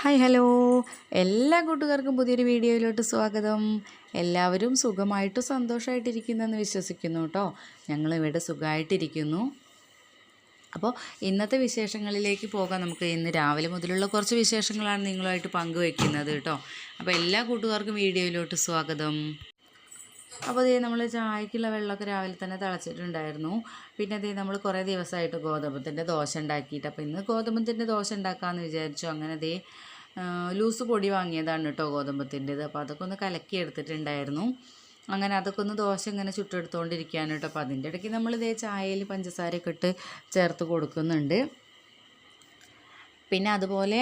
Hi hello. എല്ലാ കൂട്ടുകാർക്കും പുതിയൊരു വീഡിയോയിലോട്ട് സ്വാഗതം. എല്ലാവരും സുഖമായിട്ട് സന്തോഷമായിട്ടിരിക്കുന്നെന്ന് വിശ്വസിക്കുന്നു കേട്ടോ. ഞങ്ങളിവിടെ സുഖമായിട്ടിരിക്കുന്നു അപ്പോൾ ഇന്നത്തെ വിശേഷങ്ങളിലേക്ക് പോകാം. നമുക്ക് ഇന്ന് രാവിലെ മുതലുള്ള കുറച്ച് വിശേഷങ്ങളാണ് നിങ്ങളുമായിട്ട് പങ്കുവെക്കുന്നത് കേട്ടോ. അപ്പോൾ എല്ലാ കൂട്ടുകാർക്കും വീഡിയോയിലോട്ട് സ്വാഗതം. അപ്പോൾ അതേ നമ്മൾ ചായക്കുള്ള വെള്ളമൊക്കെ രാവിലെ തന്നെ തിളച്ചിട്ടുണ്ടായിരുന്നു. പിന്നെ അതേ നമ്മൾ കുറേ ദിവസമായിട്ട് ഗോതമ്പത്തിന്റെ ദോശ ഉണ്ടാക്കിയിട്ട്. അപ്പോൾ ഇന്ന് ഗോതമ്പത്തിന്റെ ദോശ ഉണ്ടാക്കാമെന്ന് വിചാരിച്ചു. അങ്ങനെ അതേ ലൂസ് പൊടി വാങ്ങിയതാണ് കേട്ടോ ഗോതമ്പത്തിന്റെത്. അപ്പോൾ അതൊക്കെ ഒന്ന് കലക്കി എടുത്തിട്ടുണ്ടായിരുന്നു. അങ്ങനെ അതൊക്കെ ഒന്ന് ദോശ ഇങ്ങനെ ചുട്ടെടുത്തുകൊണ്ടിരിക്കുകയാണ് കേട്ടോ. അപ്പോൾ അതിന്റെ ഇടയ്ക്ക് നമ്മൾ ഇതേ ചായയിൽ പഞ്ചസാരയൊക്കെ ഇട്ട് ചേർത്ത് കൊടുക്കുന്നുണ്ട്. പിന്നെ അതുപോലെ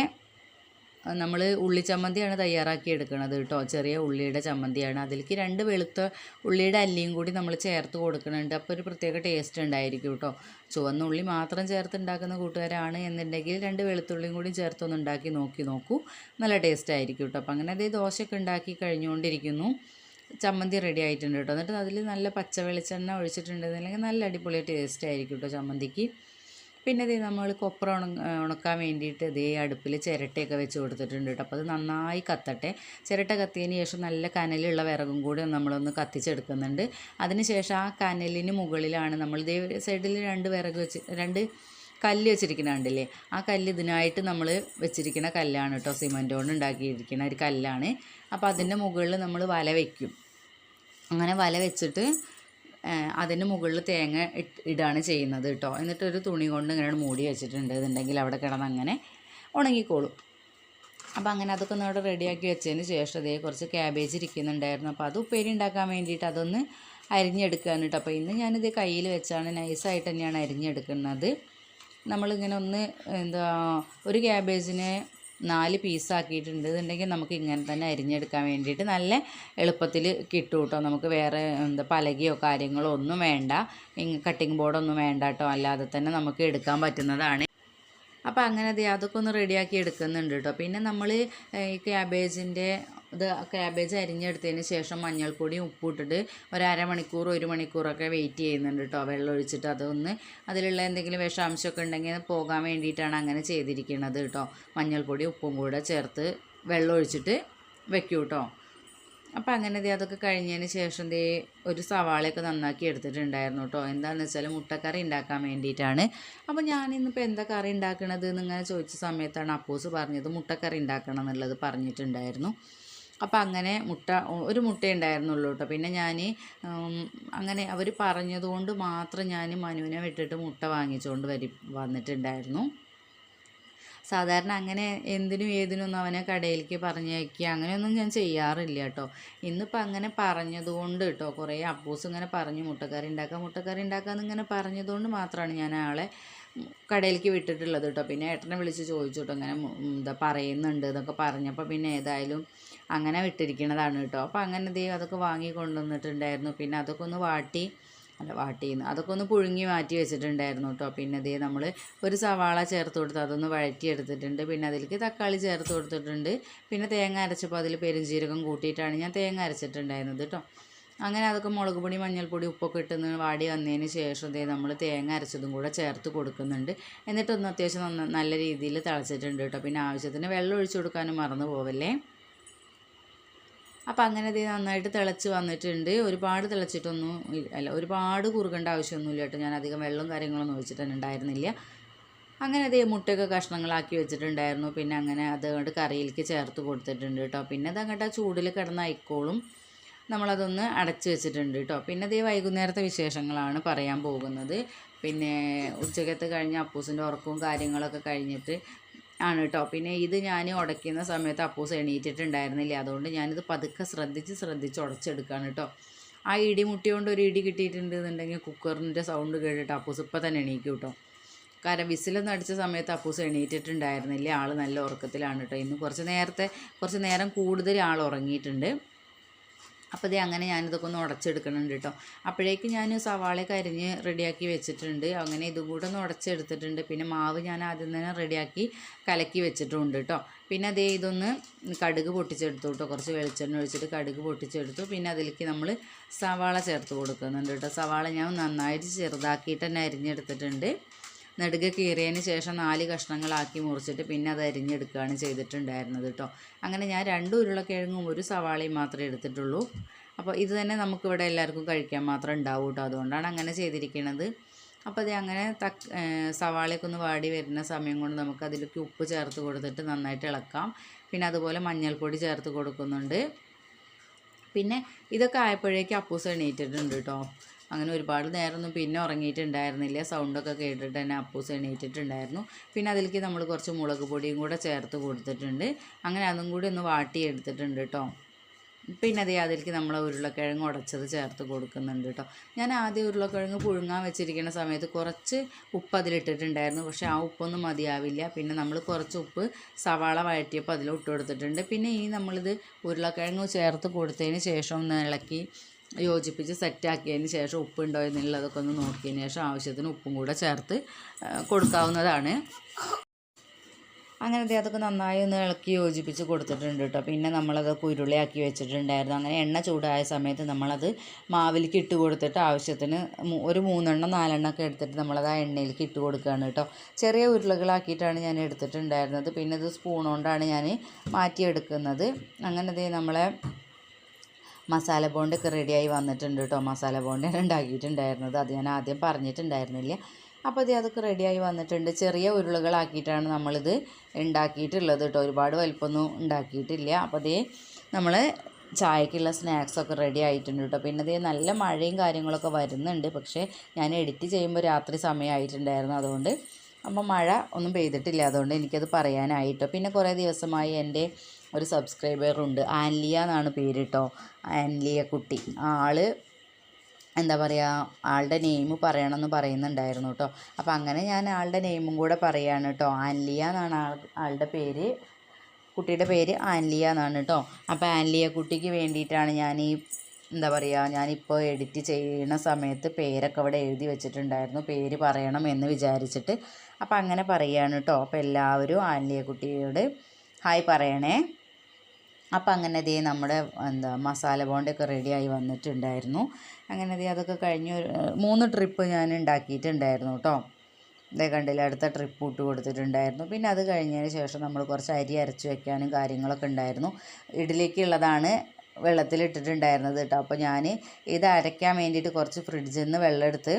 നമ്മൾ ഉള്ളി ചമ്മന്തിയാണ് തയ്യാറാക്കി എടുക്കുന്നത് കേട്ടോ. ചെറിയ ഉള്ളിയുടെ ചമ്മന്തിയാണ്. അതിലേക്ക് രണ്ട് വെളുത്ത ഉള്ളിയുടെ അല്ലിയും കൂടി നമ്മൾ ചേർത്ത് കൊടുക്കുന്നുണ്ട് അപ്പോൾ ഒരു പ്രത്യേക ടേസ്റ്റ് ഉണ്ടായിരിക്കും കേട്ടോ. ചുവന്ന ഉള്ളി മാത്രം ചേർത്ത് ഉണ്ടാക്കുന്ന കൂട്ടുകാരാണ് എന്നുണ്ടെങ്കിൽ രണ്ട് വെളുത്തുള്ളിയും കൂടി ചേർത്തൊന്ന് ഉണ്ടാക്കി നോക്കി നോക്കൂ. നല്ല ടേസ്റ്റ് ആയിരിക്കും കേട്ടോ. അപ്പോൾ അങ്ങനെ അതേ ദോശയൊക്കെ ഉണ്ടാക്കി കഴിഞ്ഞുകൊണ്ടിരിക്കുന്നു. ചമ്മന്തി റെഡി ആയിട്ടുണ്ട് കേട്ടോ. എന്നിട്ട് അതിൽ നല്ല പച്ച വെളിച്ചെണ്ണ ഒഴിച്ചിട്ടുണ്ടെന്നുണ്ടെങ്കിൽ നല്ല അടിപൊളി ടേസ്റ്റ് ആയിരിക്കും കേട്ടോ ചമ്മന്തിക്ക്. പിന്നെ ഇതേ നമ്മൾ കൊപ്ര ഉണ ഉണക്കാൻ വേണ്ടിയിട്ട് ഇതേ അടുപ്പിൽ ചിരട്ടയൊക്കെ വെച്ച് കൊടുത്തിട്ടുണ്ട് കേട്ടോ. അപ്പോൾ അത് നന്നായി കത്തട്ടെ. ചിരട്ട കത്തിയതിന് ശേഷം നല്ല കനലുള്ള വിറകും കൂടി നമ്മളൊന്ന് കത്തിച്ചെടുക്കുന്നുണ്ട്. അതിന് ശേഷം ആ കനലിന് മുകളിലാണ് നമ്മൾ ഇതേ സൈഡിൽ രണ്ട് വിറക് വെച്ച് രണ്ട് കല്ല് വെച്ചിരിക്കുന്ന കണ്ടില്ലേ? ആ കല്ല് ഇതിനായിട്ട് നമ്മൾ വെച്ചിരിക്കുന്ന കല്ലാണ് കേട്ടോ. സിമന്റ് കൊണ്ട് ഉണ്ടാക്കിയിരിക്കുന്ന ഒരു കല്ലാണ്. അപ്പോൾ അതിന്റെ മുകളിൽ നമ്മൾ വല വയ്ക്കും അങ്ങനെ വല വെച്ചിട്ട് അതിന് മുകളിൽ തേങ്ങ ഇടാണ് ചെയ്യുന്നത് കേട്ടോ. എന്നിട്ടൊരു തുണി കൊണ്ട് ഇങ്ങനെ മൂടി വെച്ചിട്ടുണ്ട്. ഇതുണ്ടെങ്കിൽ അവിടെ കിടന്ന് അങ്ങനെ ഉണങ്ങിക്കോളും. അപ്പോൾ അങ്ങനെ അതൊക്കെ ഒന്ന് അവിടെ റെഡിയാക്കി വെച്ചതിന് ശേഷം അതേ കുറച്ച് ക്യാബേജ് ഇരിക്കുന്നുണ്ടായിരുന്നു. അപ്പോൾ അത് ഉപ്പേരി ഉണ്ടാക്കാൻ വേണ്ടിയിട്ട് അതൊന്ന് അരിഞ്ഞെടുക്കുകയാണ് കേട്ടോ. അപ്പോൾ ഇന്ന് ഞാനിത് കയ്യിൽ വെച്ചാണ് നൈസായിട്ട് തന്നെയാണ് അരിഞ്ഞെടുക്കുന്നത്. നമ്മളിങ്ങനെ ഒന്ന് എന്താ ഒരു ക്യാബേജിനെ നാല് പീസാക്കിയിട്ടുണ്ട് എന്നുണ്ടെങ്കിൽ നമുക്ക് ഇങ്ങനെ തന്നെ അരിഞ്ഞെടുക്കാൻ വേണ്ടിയിട്ട് നല്ല എളുപ്പത്തിൽ കിട്ടും കേട്ടോ നമുക്ക് വേറെ എന്താ പലകയോ കാര്യങ്ങളോ ഒന്നും വേണ്ട. കട്ടിങ് ബോർഡൊന്നും വേണ്ട കേട്ടോ അല്ലാതെ തന്നെ നമുക്ക് എടുക്കാൻ പറ്റുന്നതാണ്. അപ്പോൾ അങ്ങനെ അതെ അതൊക്കെ ഒന്ന് റെഡിയാക്കി എടുക്കുന്നുണ്ട് കേട്ടോ പിന്നെ നമ്മൾ ഈ ക്യാബേജിന്റെ ഇത് ക്യാബേജ് അരിഞ്ഞെടുത്തതിന് ശേഷം മഞ്ഞൾപ്പൊടിയും ഉപ്പിട്ടിട്ട് ഒരു അരമണിക്കൂർ ഒരു മണിക്കൂറൊക്കെ വെയിറ്റ് ചെയ്യുന്നുണ്ട് കേട്ടോ വെള്ളം ഒഴിച്ചിട്ട് അതൊന്ന് അതിലുള്ള എന്തെങ്കിലും വിഷാംശമൊക്കെ ഉണ്ടെങ്കിൽ പോകാൻ വേണ്ടിയിട്ടാണ് അങ്ങനെ ചെയ്തിരിക്കുന്നത് കേട്ടോ മഞ്ഞൾപ്പൊടി ഉപ്പും കൂടെ ചേർത്ത് വെള്ളം ഒഴിച്ചിട്ട് വെക്കൂ കേട്ടോ അപ്പം അങ്ങനെ ദേ അതൊക്കെ കഴിഞ്ഞതിന് ശേഷം ദേ ഒരു സവാളയൊക്കെ നന്നാക്കി എടുത്തിട്ടുണ്ടായിരുന്നു കേട്ടോ എന്താണെന്ന് വെച്ചാൽ മുട്ടക്കറി ഉണ്ടാക്കാൻ വേണ്ടിയിട്ടാണ്. അപ്പോൾ ഞാനിന്നിപ്പോൾ എന്താ കറി ഉണ്ടാക്കണത് എന്നിങ്ങനെ ചോദിച്ച സമയത്താണ് അപ്പൂസ് പറഞ്ഞത് മുട്ടക്കറി ഉണ്ടാക്കണം എന്നുള്ളത് പറഞ്ഞിട്ടുണ്ടായിരുന്നു. അപ്പോൾ അങ്ങനെ മുട്ട ഒരു മുട്ട ഉണ്ടായിരുന്നുള്ളൂ കേട്ടോ. പിന്നെ ഞാൻ അങ്ങനെ അവർ പറഞ്ഞതുകൊണ്ട് മാത്രം ഞാൻ മനുവിനെ വിട്ടിട്ട് മുട്ട വാങ്ങിച്ചുകൊണ്ട് വരി വന്നിട്ടുണ്ടായിരുന്നു. സാധാരണ അങ്ങനെ എന്തിനും ഏതിനൊന്നും അവനെ കടയിലേക്ക് പറഞ്ഞയക്കുക അങ്ങനെയൊന്നും ഞാൻ ചെയ്യാറില്ല കേട്ടോ. ഇന്നിപ്പോൾ അങ്ങനെ പറഞ്ഞതുകൊണ്ട് കേട്ടോ കുറേ അപ്പൂസ് ഇങ്ങനെ പറഞ്ഞു മുട്ടക്കറി ഉണ്ടാക്കാം മുട്ടക്കറി ഉണ്ടാക്കാമെന്ന് ഇങ്ങനെ പറഞ്ഞതുകൊണ്ട് മാത്രമാണ് ഞാൻ ആളെ കടയിലേക്ക് വിട്ടിട്ടുള്ളത് കേട്ടോ. പിന്നെ ഏട്ടനെ വിളിച്ച് ചോദിച്ചു കേട്ടോ ഇങ്ങനെ എന്താ പറയുന്നുണ്ട് എന്നൊക്കെ പറഞ്ഞപ്പോൾ പിന്നെ ഏതായാലും അങ്ങനെ വിട്ടിരിക്കുന്നതാണ് കേട്ടോ. അപ്പോൾ അങ്ങനെ ദൈവം അതൊക്കെ വാങ്ങി കൊണ്ടുവന്നിട്ടുണ്ടായിരുന്നു. പിന്നെ അതൊക്കെ ഒന്ന് വാട്ടി അല്ല വാട്ടിന്ന് അതൊക്കെ ഒന്ന് പുഴുങ്ങി മാറ്റി വെച്ചിട്ടുണ്ടായിരുന്നു കേട്ടോ. പിന്നെ ദൈവം നമ്മൾ ഒരു സവാള ചേർത്ത് കൊടുത്ത് അതൊന്ന് വഴറ്റി എടുത്തിട്ടുണ്ട് പിന്നെ അതിലേക്ക് തക്കാളി ചേർത്ത് കൊടുത്തിട്ടുണ്ട്. പിന്നെ തേങ്ങ അരച്ചപ്പോൾ അതിൽ പെരുംജീരകം കൂട്ടിയിട്ടാണ് ഞാൻ തേങ്ങ അരച്ചിട്ടുണ്ടായിരുന്നത് കേട്ടോ. അങ്ങനെ അതൊക്കെ മുളക് പൊടി മഞ്ഞൾപ്പൊടി ഉപ്പൊക്കെ ഇട്ടുന്ന വാടി വന്നതിന് ശേഷം ദേ നമ്മൾ തേങ്ങ അരച്ചതും കൂടെ ചേർത്ത് കൊടുക്കുന്നുണ്ട്. എന്നിട്ടൊന്ന് അത്യാവശ്യം നല്ല രീതിയിൽ തിളച്ചിട്ടുണ്ട് കേട്ടോ. പിന്നെ ആവശ്യത്തിന് വെള്ളം ഒഴിച്ചു കൊടുക്കാനും മറന്നു പോവല്ലേ? അപ്പം അങ്ങനെ ഇത് നന്നായിട്ട് തിളച്ച് വന്നിട്ടുണ്ട്. ഒരുപാട് തിളച്ചിട്ടൊന്നും അല്ല ഒരുപാട് കുറുകേണ്ട ആവശ്യമൊന്നുമില്ല കേട്ടോ. ഞാൻ അധികം വെള്ളവും കാര്യങ്ങളൊന്നും ഒഴിച്ചിട്ട് ഉണ്ടായിരുന്നില്ല. അങ്ങനെ അതേ മുട്ടയൊക്കെ കഷ്ണങ്ങളാക്കി വെച്ചിട്ടുണ്ടായിരുന്നു. പിന്നെ അങ്ങനെ അത് അങ്ങോട്ട് കറിയിലേക്ക് ചേർത്ത് കൊടുത്തിട്ടുണ്ട് കേട്ടോ. പിന്നെ അത് അങ്ങോട്ട് ആ ചൂടിൽ കിടന്ന് അയക്കോളും നമ്മളതൊന്ന് അടച്ച് വെച്ചിട്ടുണ്ട് കേട്ടോ. പിന്നെ അതേ വൈകുന്നേരത്തെ വിശേഷങ്ങളാണ് പറയാൻ പോകുന്നത്. പിന്നെ ഉച്ചക്കത്ത് കഴിഞ്ഞ അപ്പൂസിന്റെ ഉറക്കവും കാര്യങ്ങളൊക്കെ കഴിഞ്ഞിട്ട് ആണ് കേട്ടോ പിന്നെ ഇത് ഞാൻ ഉടയ്ക്കുന്ന സമയത്ത് അപ്പൂസ് എണീറ്റിട്ടുണ്ടായിരുന്നില്ല. അതുകൊണ്ട് ഞാനിത് പതുക്കെ ശ്രദ്ധിച്ച് ശ്രദ്ധിച്ച് ഉടച്ചെടുക്കുകയാണ് കേട്ടോ ആ ഇടി മുട്ടി കൊണ്ട് ഒരു ഇടി കിട്ടിയിട്ടുണ്ടെന്നുണ്ടെങ്കിൽ കുക്കറിന്റെ സൗണ്ട് കേട്ടിട്ട് അപ്പൂസ് ഇപ്പം തന്നെ എണീക്കും കേട്ടോ കാരണം വിസിലൊന്നും അടിച്ച സമയത്ത് അപ്പൂസ് എണീറ്റിട്ടുണ്ടായിരുന്നില്ല. ആൾ നല്ല ഉറക്കത്തിലാണ് കേട്ടോ ഇന്ന് കുറച്ച് നേരത്തെ കുറച്ച് നേരം കൂടുതൽ ആൾ ഉറങ്ങിയിട്ടുണ്ട്. അപ്പോൾ ഇതേ അങ്ങനെ ഞാനിതൊക്കെ ഒന്ന് ഉടച്ചെടുക്കുന്നുണ്ട് കേട്ടോ. അപ്പോഴേക്കും ഞാൻ സവാളയൊക്കെ അരിഞ്ഞ് റെഡിയാക്കി വെച്ചിട്ടുണ്ട്. അങ്ങനെ ഇതും കൂടെ ഒന്ന് ഉടച്ചെടുത്തിട്ടുണ്ട്. പിന്നെ മാവ് ഞാൻ ആദ്യം തന്നെ റെഡിയാക്കി കലക്കി വെച്ചിട്ടുണ്ട് കേട്ടോ. പിന്നെ അതേ ഇതൊന്ന് കടുക് പൊട്ടിച്ചെടുത്തു കേട്ടോ. കുറച്ച് വെളിച്ചെണ്ണ ഒഴിച്ചിട്ട് കടുക് പൊട്ടിച്ചെടുത്തു. പിന്നെ അതിലേക്ക് നമ്മൾ സവാള ചേർത്ത് കൊടുക്കുന്നുണ്ട് കേട്ടോ. സവാള ഞാൻ നന്നായിട്ട് ചെറുതാക്കിയിട്ട് തന്നെ അരിഞ്ഞെടുത്തിട്ടുണ്ട്. നെടുകെ കീറിയതിന് ശേഷം നാല് കഷ്ണങ്ങളാക്കി മുറിച്ചിട്ട് പിന്നെ അത് അരിഞ്ഞെടുക്കുകയാണ് ചെയ്തിട്ടുണ്ടായിരുന്നത് കേട്ടോ അങ്ങനെ ഞാൻ രണ്ട് ഉരുളക്കിഴങ്ങും ഒരു സവാളയും മാത്രമേ എടുത്തിട്ടുള്ളൂ. അപ്പോൾ ഇത് തന്നെ നമുക്കിവിടെ എല്ലാവർക്കും കഴിക്കാൻ മാത്രം ഉണ്ടാവും കേട്ടോ അതുകൊണ്ടാണ് അങ്ങനെ ചെയ്തിരിക്കുന്നത് അപ്പോൾ അത് അങ്ങനെ തക് സവാളയൊക്കെ ഒന്ന് വാടി വരുന്ന സമയം കൊണ്ട് നമുക്ക് അതിലേക്ക് ഉപ്പ് ചേർത്ത് കൊടുത്തിട്ട് നന്നായിട്ട് ഇളക്കാം. പിന്നെ അതുപോലെ മഞ്ഞൾപ്പൊടി ചേർത്ത് കൊടുക്കുന്നുണ്ട്. പിന്നെ ഇതൊക്കെ ആയപ്പോഴേക്കും അപ്പൂസ് എണീറ്റിട്ടുണ്ട് കേട്ടോ അങ്ങനെ ഒരുപാട് നേരമൊന്നും പിന്നെ ഉറങ്ങിയിട്ടുണ്ടായിരുന്നില്ല. സൗണ്ടൊക്കെ കേട്ടിട്ട് തന്നെ അപ്പൂസ് എണീറ്റിട്ടുണ്ടായിരുന്നു. പിന്നെ അതിലേക്ക് നമ്മൾ കുറച്ച് മുളക് പൊടിയും കൂടെ ചേർത്ത് കൊടുത്തിട്ടുണ്ട്. അങ്ങനെ അതും കൂടി ഒന്ന് വാട്ടി എടുത്തിട്ടുണ്ട് കേട്ടോ. പിന്നെ അതേ അതിലേക്ക് നമ്മൾ ഉരുളക്കിഴങ്ങ് ഉടച്ചത് ചേർത്ത് കൊടുക്കുന്നുണ്ട് കേട്ടോ. ഞാൻ ആദ്യം ഉരുളക്കിഴങ്ങ് പുഴുങ്ങാൻ വെച്ചിരിക്കുന്ന സമയത്ത് കുറച്ച് ഉപ്പ് അതിലിട്ടിട്ടുണ്ടായിരുന്നു. പക്ഷേ ആ ഉപ്പൊന്നും മതിയാവില്ല. പിന്നെ നമ്മൾ കുറച്ച് ഉപ്പ് സവാള വഴറ്റിയപ്പോൾ അതിൽ ഇട്ട് കൊടുത്തിട്ടുണ്ട്. പിന്നെ ഈ നമ്മളിത് ഉരുളക്കിഴങ്ങ് ചേർത്ത് കൊടുത്തതിന് ശേഷം ഒന്ന് ഇളക്കി യോജിപ്പിച്ച് സെറ്റാക്കിയതിന് ശേഷം ഉപ്പുണ്ടോ എന്നുള്ളതൊക്കെ ഒന്ന് നോക്കിയതിന് ശേഷം ആവശ്യത്തിന് ഉപ്പും കൂടെ ചേർത്ത് കൊടുക്കാവുന്നതാണ്. അങ്ങനെ അതൊക്കെ നന്നായി ഒന്ന് ഇളക്കി യോജിപ്പിച്ച് കൊടുത്തിട്ടുണ്ട് കേട്ടോ. പിന്നെ നമ്മളത് കുരുളിയാക്കി വെച്ചിട്ടുണ്ടായിരുന്നു. അങ്ങനെ എണ്ണ ചൂടായ സമയത്ത് നമ്മളത് മാവിലേക്ക് ഇട്ട് കൊടുത്തിട്ട് ആവശ്യത്തിന് ഒരു മൂന്നെണ്ണം നാലെണ്ണം ഒക്കെ എടുത്തിട്ട് നമ്മളത് ആ എണ്ണയിലേക്ക് ഇട്ട് കൊടുക്കുകയാണ് കേട്ടോ. ചെറിയ ഉരുളകളാക്കിയിട്ടാണ് ഞാൻ എടുത്തിട്ടുണ്ടായിരുന്നത്. പിന്നെ ഇത് സ്പൂൺ കൊണ്ടാണ് ഞാൻ മാറ്റിയെടുക്കുന്നത്. അങ്ങനെ നമ്മളെ മസാല ബോണ്ടൊക്കെ റെഡിയായി വന്നിട്ടുണ്ട് കേട്ടോ മസാല ബോണ്ടാണ് ഉണ്ടാക്കിയിട്ടുണ്ടായിരുന്നത്. അത് ഞാൻ ആദ്യം പറഞ്ഞിട്ടുണ്ടായിരുന്നില്ല. അപ്പോൾ ഇത് അതൊക്കെ റെഡിയായി വന്നിട്ടുണ്ട്. ചെറിയ ഉരുളകളാക്കിയിട്ടാണ് നമ്മളിത് ഉണ്ടാക്കിയിട്ടുള്ളത് കേട്ടോ ഒരുപാട് വലിപ്പമൊന്നും ഉണ്ടാക്കിയിട്ടില്ല. അപ്പോൾ അതേ നമ്മൾ ചായക്കുള്ള സ്നാക്സൊക്കെ റെഡി ആയിട്ടുണ്ട് കേട്ടോ പിന്നെ അതേ നല്ല മഴയും കാര്യങ്ങളൊക്കെ വരുന്നുണ്ട്. പക്ഷേ ഞാൻ എഡിറ്റ് ചെയ്യുമ്പോൾ രാത്രി സമയമായിട്ടുണ്ടായിരുന്നു. അതുകൊണ്ട് അപ്പോൾ മഴ ഒന്നും പെയ്തിട്ടില്ല. അതുകൊണ്ട് എനിക്കത് പറയാനായിട്ടോ പിന്നെ കുറേ ദിവസമായി എന്റെ ഒരു സബ്സ്ക്രൈബറുണ്ട് ആൻലിയ എന്നാണ് പേര് കേട്ടോ ആൻലിയ കുട്ടി. ആൾ എന്താ പറയുക ആളുടെ നെയിം പറയണമെന്ന് പറയുന്നുണ്ടായിരുന്നു കേട്ടോ അപ്പോൾ അങ്ങനെ ഞാൻ ആളുടെ നെയിമും കൂടെ പറയാണ് കേട്ടോ ആൻലിയ എന്നാണ് ആൾ ആളുടെ പേര്. കുട്ടിയുടെ പേര് ആൻലിയ എന്നാണ് കേട്ടോ അപ്പോൾ ആൻലിയ കുട്ടിക്ക് വേണ്ടിയിട്ടാണ് ഞാൻ ഈ എന്താ പറയുക ഞാനിപ്പോൾ എഡിറ്റ് ചെയ്യുന്ന സമയത്ത് പേരൊക്കെ അവിടെ എഴുതി വെച്ചിട്ടുണ്ടായിരുന്നു. പേര് പറയണം എന്ന് വിചാരിച്ചിട്ട്. അപ്പോൾ അങ്ങനെ പറയുകയാണ് കേട്ടോ അപ്പോൾ എല്ലാവരും ആൻലിയ കുട്ടിയോട് ഹായ് പറയണേ. അപ്പം അങ്ങനെ ദേ നമ്മുടെ എന്താ മസാല ബോണ്ടൊക്കെ റെഡിയായി വന്നിട്ടുണ്ടായിരുന്നു. അങ്ങനെ ദേ അതൊക്കെ കഴിഞ്ഞ് മൂന്ന് ട്രിപ്പ് ഞാൻ ഉണ്ടാക്കിയിട്ടുണ്ടായിരുന്നു കേട്ടോ. ഇതേ കണ്ടില്ല അടുത്ത ട്രിപ്പ് ഇട്ട് കൊടുത്തിട്ടുണ്ടായിരുന്നു. പിന്നെ അത് കഴിഞ്ഞതിന് ശേഷം നമ്മൾ കുറച്ച് അരി അരച്ച് വെക്കാനും കാര്യങ്ങളൊക്കെ ഉണ്ടായിരുന്നു. ഇഡ്ഡലിക്കുള്ളതാണ് വെള്ളത്തിലിട്ടിട്ടുണ്ടായിരുന്നത് കേട്ടോ. അപ്പോൾ ഞാൻ ഇത് അരയ്ക്കാൻ വേണ്ടിയിട്ട് കുറച്ച് ഫ്രിഡ്ജിൽ നിന്ന് വെള്ളം എടുത്ത്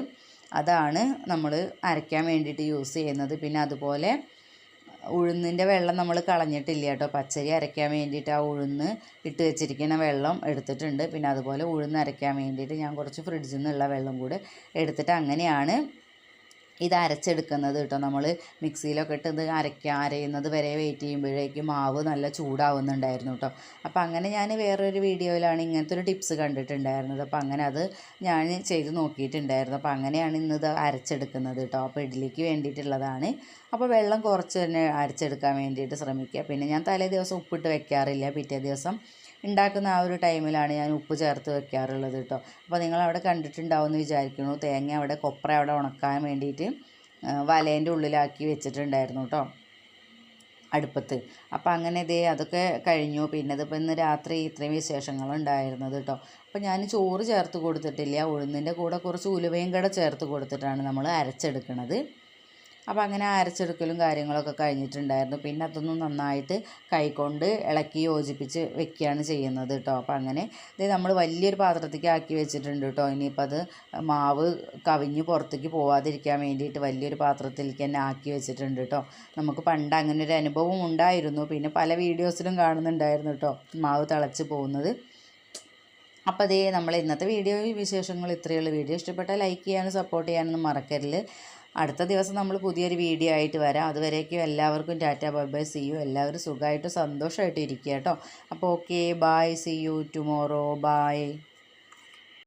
അതാണ് നമ്മൾ അരയ്ക്കാൻ വേണ്ടിയിട്ട് യൂസ് ചെയ്യുന്നത്. പിന്നെ അതുപോലെ ഉഴുന്നിന്റെ വെള്ളം നമ്മൾ കളഞ്ഞിട്ടില്ല കേട്ടോ. പച്ചരി അരയ്ക്കാൻ വേണ്ടിയിട്ട് ആ ഉഴുന്ന് ഇട്ട് വെച്ചിരിക്കുന്ന വെള്ളം എടുത്തിട്ടുണ്ട്. പിന്നെ അതുപോലെ ഉഴുന്ന് അരയ്ക്കാൻ വേണ്ടിയിട്ട് ഞാൻ കുറച്ച് ഫ്രിഡ്ജിൽ നിന്നുള്ള വെള്ളം കൂടെ എടുത്തിട്ട് അങ്ങനെയാണ് ഇത് അരച്ചെടുക്കുന്നത് കേട്ടോ. നമ്മൾ മിക്സിയിലൊക്കെ ഇട്ട് ഇത് അരയ്ക്കുക അരയുന്നത് വരെ വെയിറ്റ് ചെയ്യുമ്പോഴേക്കും മാവ് നല്ല ചൂടാവുന്നുണ്ടായിരുന്നു കേട്ടോ. അപ്പോൾ അങ്ങനെ ഞാൻ വേറൊരു വീഡിയോയിലാണ് ഇങ്ങനത്തെ ഒരു ടിപ്സ് കണ്ടിട്ടുണ്ടായിരുന്നത്. അപ്പോൾ അങ്ങനെ അത് ഞാൻ ചെയ്ത് നോക്കിയിട്ടുണ്ടായിരുന്നു. അപ്പോൾ അങ്ങനെയാണ് ഇന്നത് അരച്ചെടുക്കുന്നത് കേട്ടോ. അപ്പോൾ ഇഡ്ഡലിക്ക് വേണ്ടിയിട്ടുള്ളതാണ്. അപ്പോൾ വെള്ളം കുറച്ച് തന്നെ അരച്ചെടുക്കാൻ വേണ്ടിയിട്ട് ശ്രമിക്കുക. പിന്നെ ഞാൻ തലേ ദിവസം ഉപ്പിട്ട് വെക്കാറില്ല. പിറ്റേ ദിവസം ഉണ്ടാക്കുന്ന ആ ഒരു ടൈമിലാണ് ഞാൻ ഉപ്പ് ചേർത്ത് വെക്കാറുള്ളത് കേട്ടോ. അപ്പോൾ നിങ്ങൾ അവിടെ കണ്ടിട്ടുണ്ടാവും എന്ന് വിചാരിക്കുന്നു. തേങ്ങ അവിടെ കൊപ്ര അവിടെ ഉണക്കാൻ വേണ്ടിയിട്ട് വലേന്റെ ഉള്ളിലാക്കി വെച്ചിട്ടുണ്ടായിരുന്നു കേട്ടോ അടുപ്പത്ത്. അപ്പോൾ അങ്ങനെ ഇതേ അതൊക്കെ കഴിഞ്ഞു. പിന്നെ ഇതിപ്പോൾ ഇന്ന് രാത്രി ഇത്രയും വിശേഷങ്ങളുണ്ടായിരുന്നത് കേട്ടോ. അപ്പോൾ ഞാൻ ചോറ് ചേർത്ത് കൊടുത്തിട്ടില്ല. ഉഴുന്നിന്റെ കൂടെ കുറച്ച് ഉലുവയും കൂടെ ചേർത്ത് കൊടുത്തിട്ടാണ് നമ്മൾ അരച്ചെടുക്കുന്നത് അപ്പോൾ അങ്ങനെ അരച്ചെടുക്കലും കാര്യങ്ങളൊക്കെ കഴിഞ്ഞിട്ടുണ്ടായിരുന്നു. പിന്നെ അതൊന്നും നന്നായിട്ട് കൈകൊണ്ട് ഇളക്കി യോജിപ്പിച്ച് വെക്കുകയാണ് ചെയ്യുന്നത് കേട്ടോ. അപ്പോൾ അങ്ങനെ ഇത് നമ്മൾ വലിയൊരു പാത്രത്തേക്ക് ആക്കി വെച്ചിട്ടുണ്ട് കേട്ടോ. ഇനിയിപ്പോൾ അത് മാവ് കവിഞ്ഞ് പുറത്തേക്ക് പോവാതിരിക്കാൻ വേണ്ടിയിട്ട് വലിയൊരു പാത്രത്തിലേക്ക് തന്നെ ആക്കി വെച്ചിട്ടുണ്ട് കേട്ടോ. നമുക്ക് പണ്ട് അങ്ങനെ ഒരു അനുഭവം ഉണ്ടായിരുന്നു. പിന്നെ പല വീഡിയോസിലും കാണുന്നുണ്ടായിരുന്നു കേട്ടോ മാവ് തിളച്ച് പോകുന്നത്. അപ്പോൾ അതേ നമ്മൾ ഇന്നത്തെ വീഡിയോ വിശേഷങ്ങൾ ഇത്രയുള്ള വീഡിയോ ഇഷ്ടപ്പെട്ടാൽ ലൈക്ക് ചെയ്യാനും സപ്പോർട്ട് ചെയ്യാനൊന്നും മറക്കരുത്. അടുത്ത ദിവസം നമ്മൾ പുതിയൊരു വീഡിയോ ആയിട്ട് വരാം. അതുവരേക്കും എല്ലാവർക്കും tata bye bye see you. എല്ലാവരും സുഖമായിട്ട് സന്തോഷമായിട്ട് ഇരിക്കുക കേട്ടോ. അപ്പോൾ okay bye see you tomorrow bye